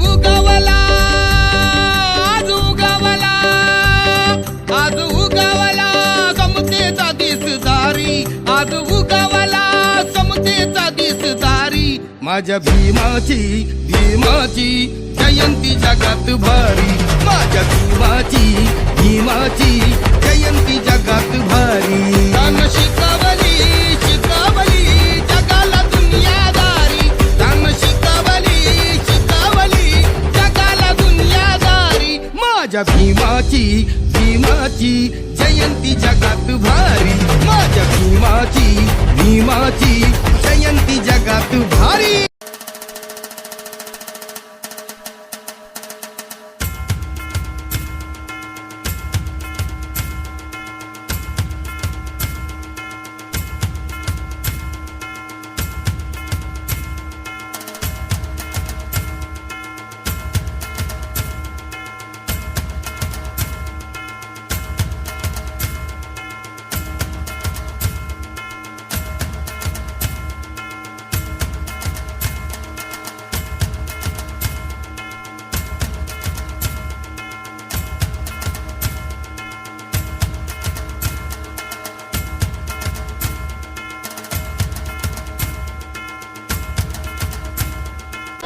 उगवला आज उगवला आज उगवला समतेचा दिसदारी आज उगवला समतेचा दिसदारी माझ्या भीमाची भीमाची जयंती जगात भारी माझ्या भीमाची भीमाची जयंती जगात भारी शिकवली माझ्या भीमाची भीमाची जयंती जगात भारी माझ्या भीमाची भीमाची जयंती जगात भारी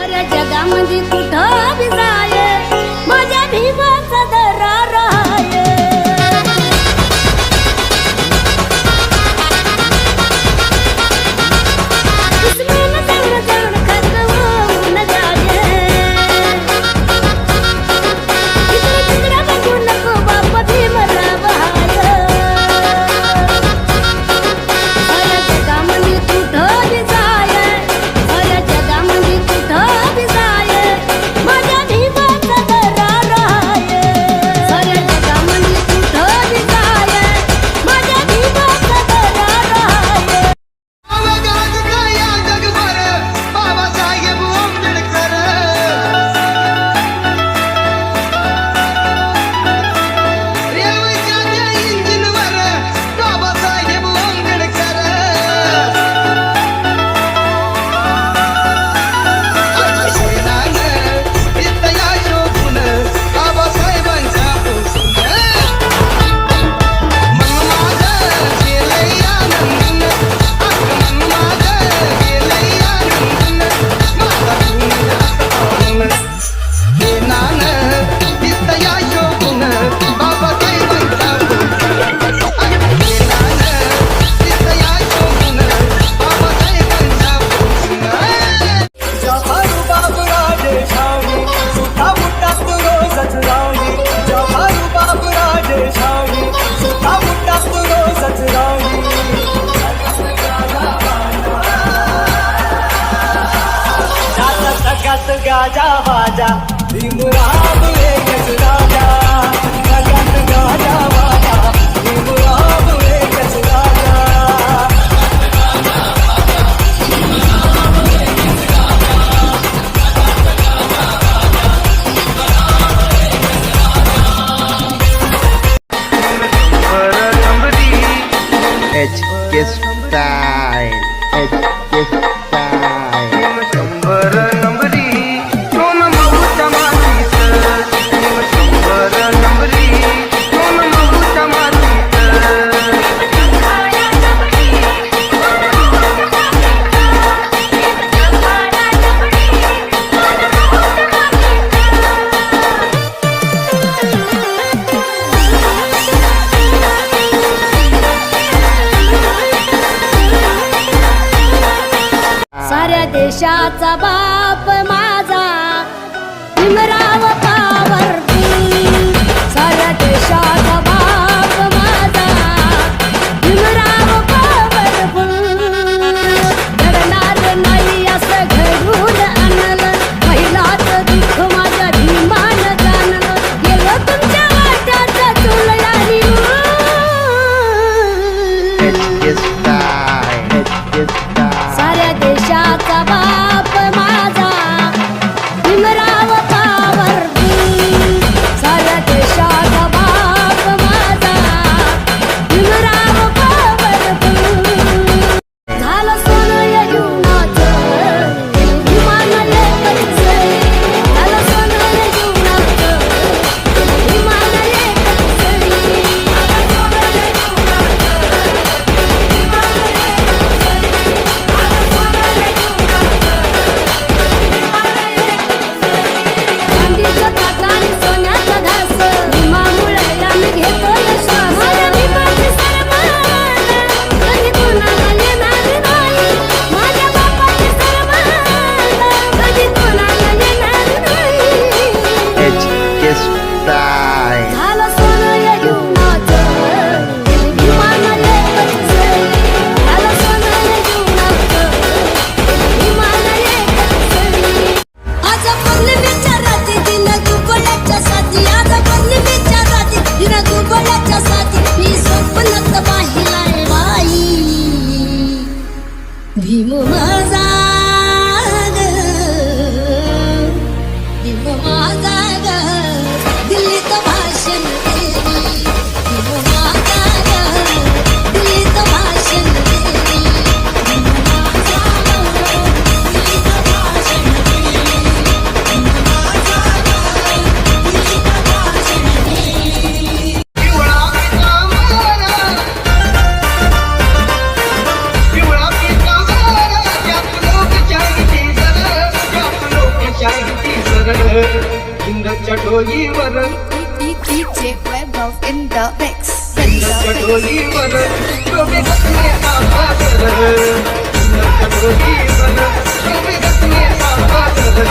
साऱ्या जगामध्ये कुठं जाय Yes. देशाचा बाप Mulanza. ಚಟೋಯಿ ವರ DJ Webov in the mix. ಚಟೋಯಿ ವರ ಪ್ರಭೆ ಕಥನೆ ಆಭಾಸರ ಚಟೋಯಿ ವರ ಪ್ರಭೆ ಕಥನೆ ಆಭಾಸರ